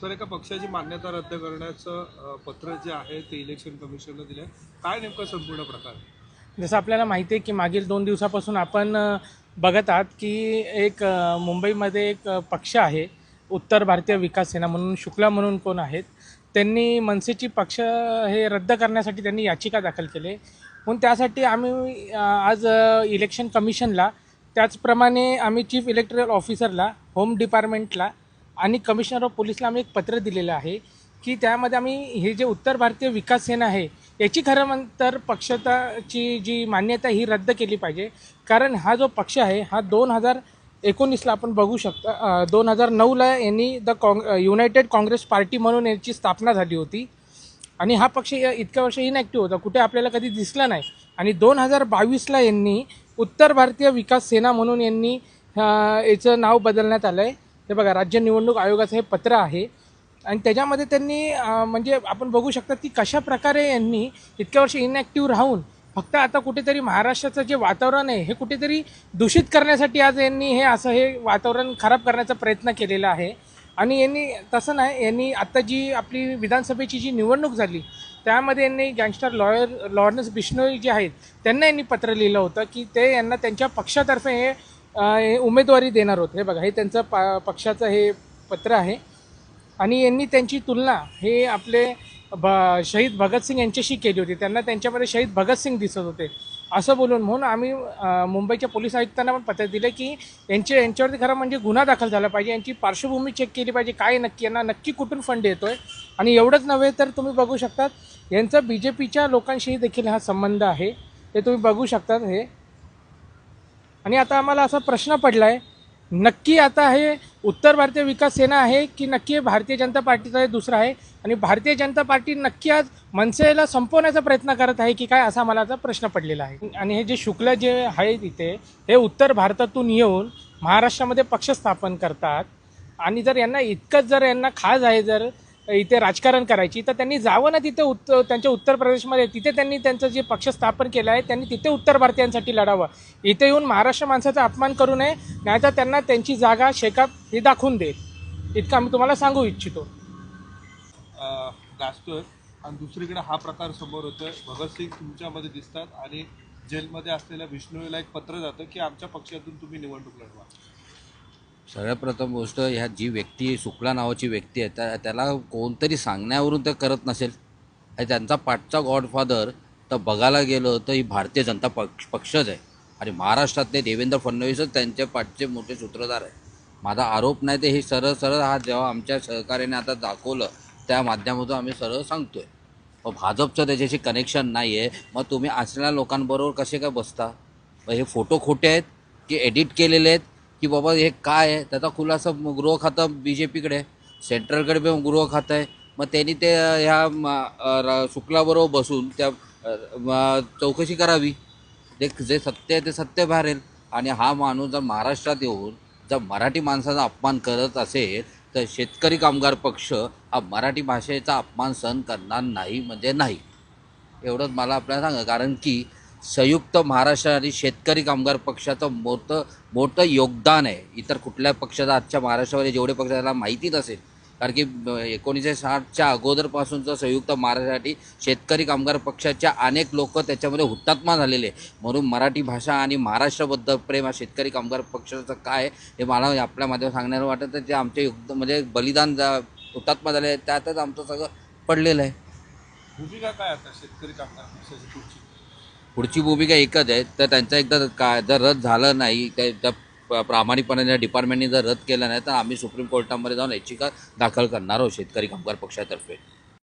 Sir एका पक्षाची मान्यता रद्द करण्याचं पत्र जे आहे ते इलेक्शन कमिशननं दिलं काय नेमकं संपूर्ण प्रकार? जसं आपल्याला माहिती आहे की मागील दोन दिवसापासून आपण बघत आहात की एक मुंबईमध्ये एक पक्ष आहे उत्तर भारतीय विकास सेना म्हणून शुक्ला म्हणून कोण आहेत त्यांनी मनसेची पक्ष हे रद्द करण्यासाठी त्यांनी याचिका दाखल केली. म्हणून त्यासाठी आम्ही आज इलेक्शन कमिशनला त्याचप्रमाणे आम्ही चीफ इलेक्टरल ऑफिसरला होम डिपार्टमेंटला आणि कमिशनर ऑफ पोलीसला आम्ही एक पत्र दिलेलं आहे की त्यामध्ये आम्ही हे जे उत्तर भारतीय विकास सेना आहे याची खरं म्हणतर पक्षताची जी मान्यता ही रद्द केली पाहिजे. कारण हा जो पक्ष आहे हा दोन हजार एकोणीसला आपण बघू शकता दोन हजार नऊला यांनी द काँग युनायटेड काँग्रेस पार्टी म्हणून याची स्थापना झाली होती. आणि हा पक्ष इतक्या वर्ष इनॅक्टिव्ह होता कुठे आपल्याला कधी दिसला नाही. आणि दोन हजार बावीसला यांनी उत्तर भारतीय विकास सेना म्हणून यांनी याचं नाव बदलण्यात आलं आहे हे बघा राज्य निवडणूक आयोगाचं हे पत्र आहे. आणि त्याच्यामध्ये त्यांनी म्हणजे आपण बघू शकता की कशा प्रकारे यांनी इतक्या वर्ष इनॲक्टिव्ह राहून फक्त आता कुठेतरी महाराष्ट्राचं जे वातावरण आहे हे कुठेतरी दूषित करण्यासाठी आज यांनी हे असं हे वातावरण खराब करण्याचा प्रयत्न केलेला आहे. आणि यांनी तसं नाही यांनी आत्ता जी आपली विधानसभेची जी निवडणूक झाली त्यामध्ये यांनी गँगस्टर लॉयर लॉरेन्स बिश्नोई जे आहेत त्यांना यांनी पत्र लिहिलं होतं की ते यांना त्यांच्या पक्षातर्फे हे उमेदवारी देणार होते. हे बघा हे त्यांचं पा पक्षाचं हे पत्र आहे. आणि यांनी त्यांची तुलना हे आपले ब शहीद भगतसिंग यांच्याशी केली होती. त्यांना त्यांच्यामध्ये शहीद भगतसिंग दिसत होते. असं बोलून म्हणून आम्ही मुंबईच्या पोलीस आयुक्तांना पण पत्र दिलं की यांचे यांच्यावरती खरं म्हणजे गुन्हा दाखल झाला पाहिजे. यांची पार्श्वभूमी चेक केली पाहिजे. काय नक्की यांना नक्की कुठून फंड येतो आहे आणि एवढंच नव्हे तर तुम्ही बघू शकतात यांचा बी जे पीच्या लोकांशीही देखील हा संबंध आहे. ते तुम्ही बघू शकतात हे. आणि आता आम्हाला असा प्रश्न पडला आहे नक्की आता हे उत्तर भारतीय विकास सेना आहे की नक्की भारतीय जनता पार्टीचा हे दुसरा आहे? आणि भारतीय जनता पार्टी नक्की आज मनसेला संपवण्याचा प्रयत्न करत आहे की काय असा मला आता प्रश्न पडलेला आहे. आणि हे जे शुक्ल जे आहे तिथे हे उत्तर भारतातून येऊन महाराष्ट्रामध्ये पक्ष स्थापन करतात. आणि जर यांना इतकंच जर यांना खाज आहे जर इथे राजकारण करायची तर त्यांनी जावं ना तिथे उत्त त्यांच्या उत्तर प्रदेशमध्ये. तिथे त्यांनी त्यांचं जे पक्ष स्थापन केलं आहे त्यांनी तिथे उत्तर भारतीयांसाठी लढावं. इथे येऊन महाराष्ट्र माणसाचा अपमान करू नये नाहीतर त्यांना त्यांची जागा शेकाप हे दाखवून दे इतकं आम्ही तुम्हाला सांगू इच्छितो. गाजतोय आणि दुसरीकडे हा प्रकार समोर होतोय. भगतसिंग तुमच्यामध्ये दिसतात आणि जेलमध्ये असलेल्या विष्णूला एक पत्र जातं की आमच्या पक्षातून तुम्ही निवडणूक लढवा. सगळ्यात प्रथम गोष्ट ह्या जी व्यक्ती शुक्ला नावाची व्यक्ती आहे त्या त्याला कोणतरी सांगण्यावरून ते करत नसेल. आणि त्यांचा पाठचा गॉडफादर तर बघायला गेलं तर ही भारतीय जनता पक्ष पक्षच आहे. आणि महाराष्ट्रातले देवेंद्र फडणवीसच त्यांच्या पाठचे मोठे सूत्रधार आहे. माझा आरोप नाही ते हे सरळ सरळ हा जेव्हा आमच्या सहकार्याने आता दाखवलं त्या माध्यमातून आम्ही सरळ सांगतोय. मग भाजपचं त्याच्याशी कनेक्शन नाही आहे मग तुम्ही असलेल्या लोकांबरोबर कसे काय बसता? मग हे फोटो खोटे आहेत की एडिट केलेले आहेत? की बाबा हे काय आहे? त्याचा खुलासा गृह खातं बी जे पीकडे सेंट्रलकडे पण गृह खातं आहे. मग त्यांनी ते ह्या म, र- शुक्लाबरोबर बसून त्या चौकशी करावी. जे जे सत्य आहे ते सत्य बाहेर आणि हा माणूस जर महाराष्ट्रात येऊन जर मराठी माणसाचा अपमान करत असेल तर शेतकरी कामगार पक्ष हा मराठी भाषेचा अपमान सहन करणार नाही म्हणजे नाही. एवढंच मला आपल्याला सांगा. कारण की संयुक्त महाराष्ट्र आणि शेतकरी कामगार पक्षाचं मोठं मोठं योगदान आहे. इतर कुठल्या पक्षाचं आजच्या महाराष्ट्रामध्ये जेवढे पक्ष त्याला माहिती नसेल कारण की एकोणीसशे साठच्या अगोदरपासूनचं संयुक्त महाराष्ट्रासाठी शेतकरी कामगार पक्षाच्या अनेक लोक त्याच्यामध्ये हुतात्मा झालेले आहे. म्हणून मराठी भाषा आणि महाराष्ट्राबद्दल प्रेम हा शेतकरी कामगार पक्षाचं काय आहे, हे मला आपल्या माध्यमात सांगण्याला वाटतं. तर ते आमचे युक्त म्हणजे बलिदान जा- हुतात्मा झाले त्यातच आमचं सगळं पडलेलं आहे. भूमिका काय आता शेतकरी कामगार पक्षाची पुढची भूमिका एकच आहे तर त्यांचा एकदा का जर रद्द झालं नाही त्या त्या प्रामाणिकपणे डिपार्टमेंटने जर रद्द केलं नाही तर आम्ही सुप्रीम कोर्टामध्ये जाऊन याचिका दाखल करणार आहोत शेतकरी कामगार पक्षातर्फे.